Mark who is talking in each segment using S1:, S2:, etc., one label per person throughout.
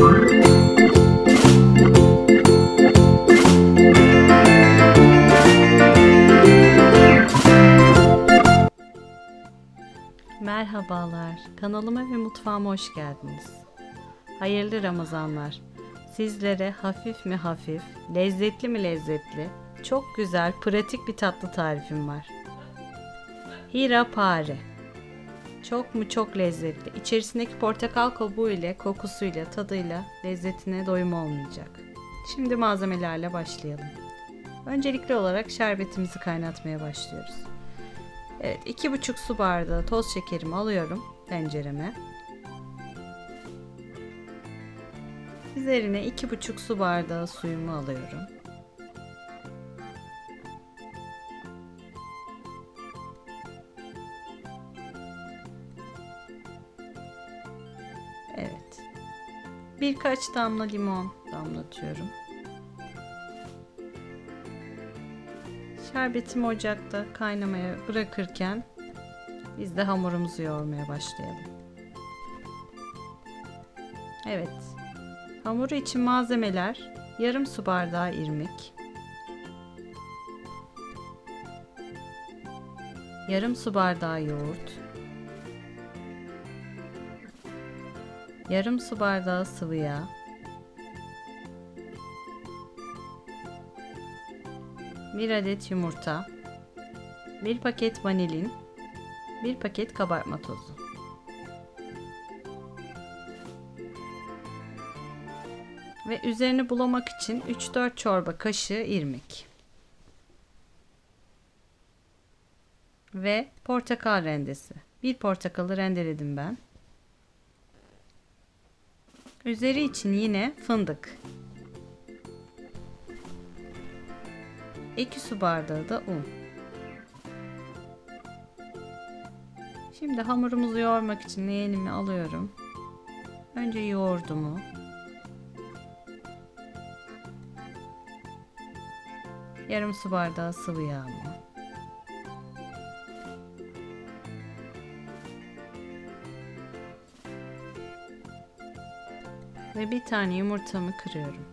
S1: Merhabalar, kanalıma ve mutfağıma hoş geldiniz. Hayırlı Ramazanlar. Sizlere hafif mi hafif, lezzetli mi lezzetli, çok güzel, pratik bir tatlı tarifim var. Hira pare. Çok mu çok lezzetli. İçerisindeki portakal kabuğu ile, kokusuyla, tadıyla lezzetine doyum olmayacak. Şimdi malzemelerle başlayalım. Öncelikli olarak şerbetimizi kaynatmaya başlıyoruz. Evet, iki buçuk su bardağı toz şekerimi alıyorum tencereme. Üzerine iki buçuk su bardağı suyumu alıyorum. Birkaç damla limon damlatıyorum. Şerbetimi ocakta kaynamaya bırakırken biz de hamurumuzu yoğurmaya başlayalım. Evet. Hamuru için malzemeler yarım su bardağı irmik, yarım su bardağı yoğurt, yarım su bardağı sıvı yağ, bir adet yumurta, bir paket vanilin, bir paket kabartma tozu. Ve üzerini bulamak için 3-4 çorba kaşığı irmik. Ve portakal rendesi. Bir portakalı rendeledim ben. Üzeri için yine fındık. 2 su bardağı da un. Şimdi hamurumuzu yoğurmak için leğenimi alıyorum. Önce yoğurdumu. Yarım su bardağı sıvı yağımı. Ve bir tane yumurtamı kırıyorum.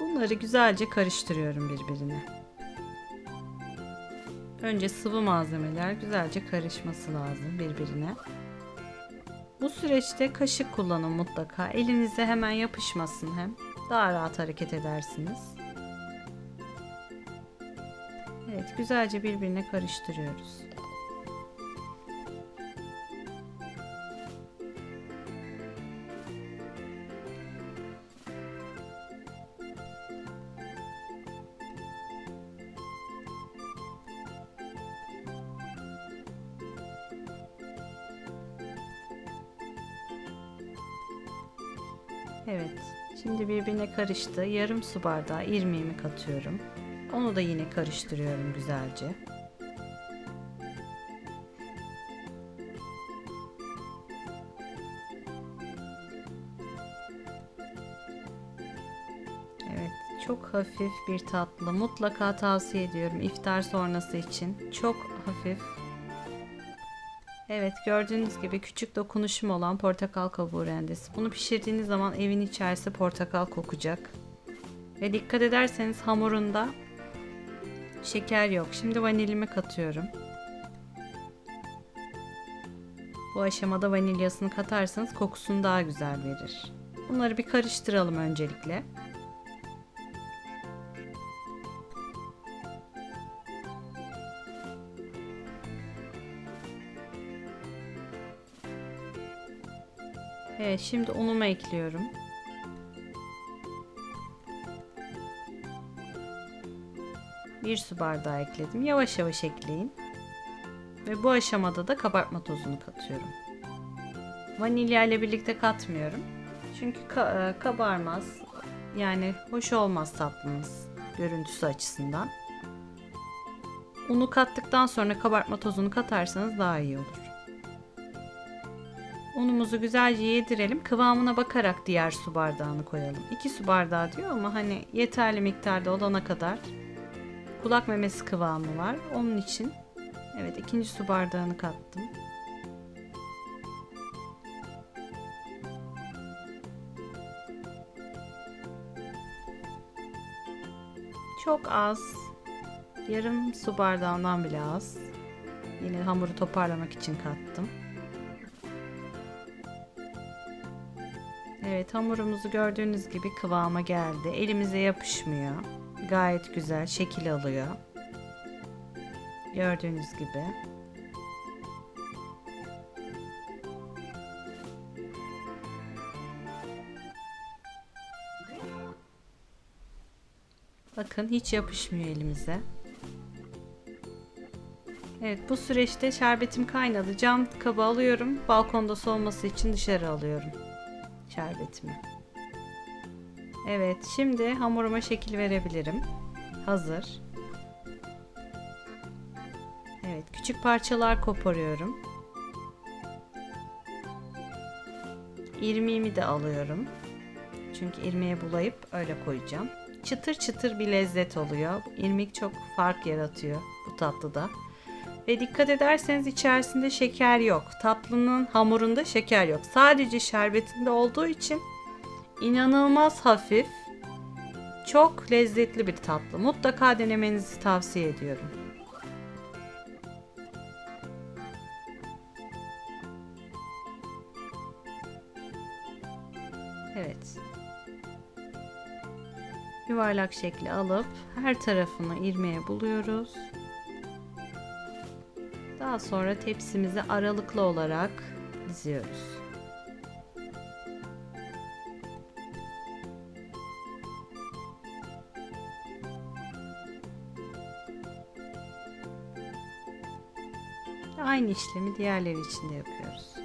S1: Bunları güzelce karıştırıyorum birbirine. Önce sıvı malzemeler güzelce karışması lazım birbirine. Bu süreçte kaşık kullanın mutlaka. Elinize hemen yapışmasın hem. Daha rahat hareket edersiniz. Güzelce birbirine karıştırıyoruz. Evet. Şimdi birbirine karıştı. Yarım su bardağı irmiğimi katıyorum. Onu da yine karıştırıyorum güzelce. Çok hafif bir tatlı. Mutlaka tavsiye ediyorum iftar sonrası için. Çok hafif Evet gördüğünüz gibi küçük dokunuşum olan portakal kabuğu rendesi. Bunu pişirdiğiniz zaman evin içerisi portakal kokacak. Ve dikkat ederseniz hamurunda şeker yok. Şimdi vanilimi katıyorum. Bu aşamada vanilyasını katarsanız kokusunu daha güzel verir. Bunları bir karıştıralım öncelikle. Evet şimdi unumu ekliyorum. Bir su bardağı ekledim. Yavaş yavaş ekleyin. Ve bu aşamada da kabartma tozunu katıyorum. Vanilya ile birlikte katmıyorum. Çünkü ka- e, kabarmaz. Yani hoş olmaz tatlımız görüntüsü açısından. Unu kattıktan sonra kabartma tozunu katarsanız daha iyi olur. Unumuzu güzelce yedirelim. Kıvamına bakarak diğer su bardağını koyalım. 2 su bardağı diyor ama hani yeterli miktarda olana kadar kulak memesi kıvamı var. Onun için Evet ikinci su bardağını kattım. Çok az. Yarım su bardağından bile az. Yine hamuru toparlamak için kattım. Evet hamurumuzu gördüğünüz gibi kıvama geldi. Elimize yapışmıyor. Gayet güzel şekil alıyor. Gördüğünüz gibi. Bakın hiç yapışmıyor elimize. Evet bu süreçte şerbetim kaynadı. Cam kaba alıyorum. Balkonda soğuması için dışarı alıyorum şerbetimi. Evet şimdi hamuruma şekil verebilirim. Hazır. Evet küçük parçalar koparıyorum. İrmiğimi de alıyorum. Çünkü irmiğe bulayıp öyle koyacağım. Çıtır çıtır bir lezzet oluyor. İrmik çok fark yaratıyor bu tatlıda. Ve dikkat ederseniz içerisinde şeker yok. Tatlının hamurunda şeker yok. Sadece şerbetinde olduğu için inanılmaz hafif, çok lezzetli bir tatlı. Mutlaka denemenizi tavsiye ediyorum. Evet. Yuvarlak şekli alıp her tarafını irmiğe buluyoruz. Daha sonra tepsimizi aralıklı olarak diziyoruz. Aynı işlemi diğerleri için de yapıyoruz.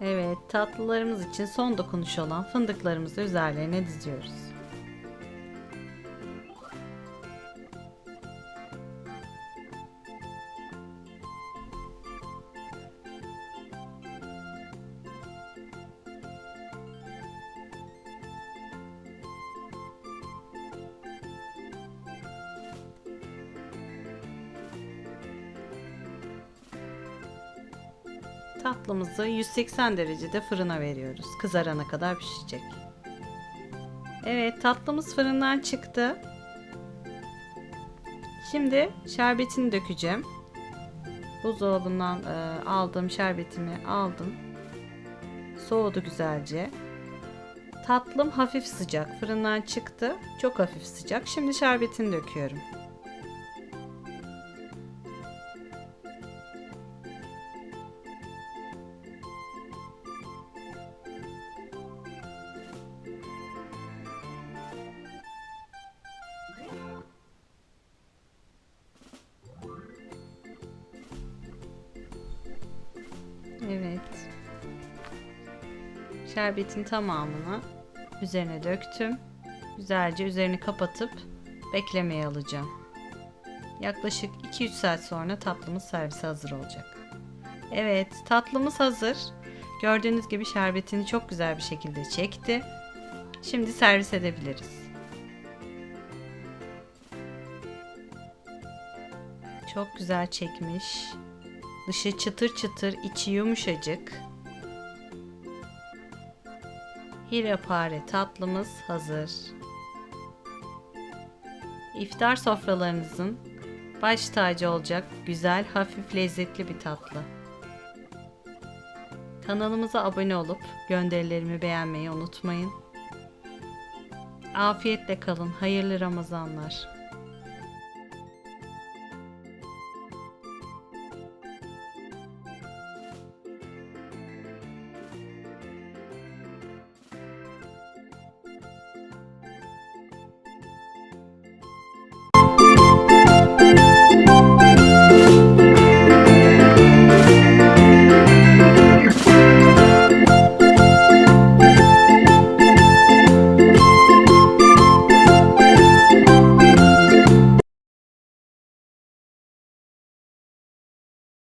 S1: Evet, tatlılarımız için son dokunuş olan fındıklarımızı üzerlerine diziyoruz. Tatlımızı 180 derecede fırına veriyoruz. Kızarana kadar pişecek. Evet tatlımız fırından çıktı. Şimdi şerbetini dökeceğim. Buzdolabından e, aldığım şerbetimi aldım. Soğudu güzelce. Tatlım hafif sıcak. Fırından çıktı. Çok hafif sıcak. Şimdi şerbetini döküyorum. Evet. Şerbetin tamamını üzerine döktüm. Güzelce üzerini kapatıp beklemeye alacağım. Yaklaşık 2-3 saat sonra tatlımız servise hazır olacak. Evet, tatlımız hazır. Gördüğünüz gibi şerbetini çok güzel bir şekilde çekti. Şimdi servis edebiliriz. Çok güzel çekmiş. Dışı çıtır çıtır, içi yumuşacık. İrapare tatlımız hazır. İftar sofralarınızın baş tacı olacak güzel, hafif lezzetli bir tatlı. Kanalımıza abone olup gönderilerimi beğenmeyi unutmayın. Afiyetle kalın. Hayırlı Ramazanlar.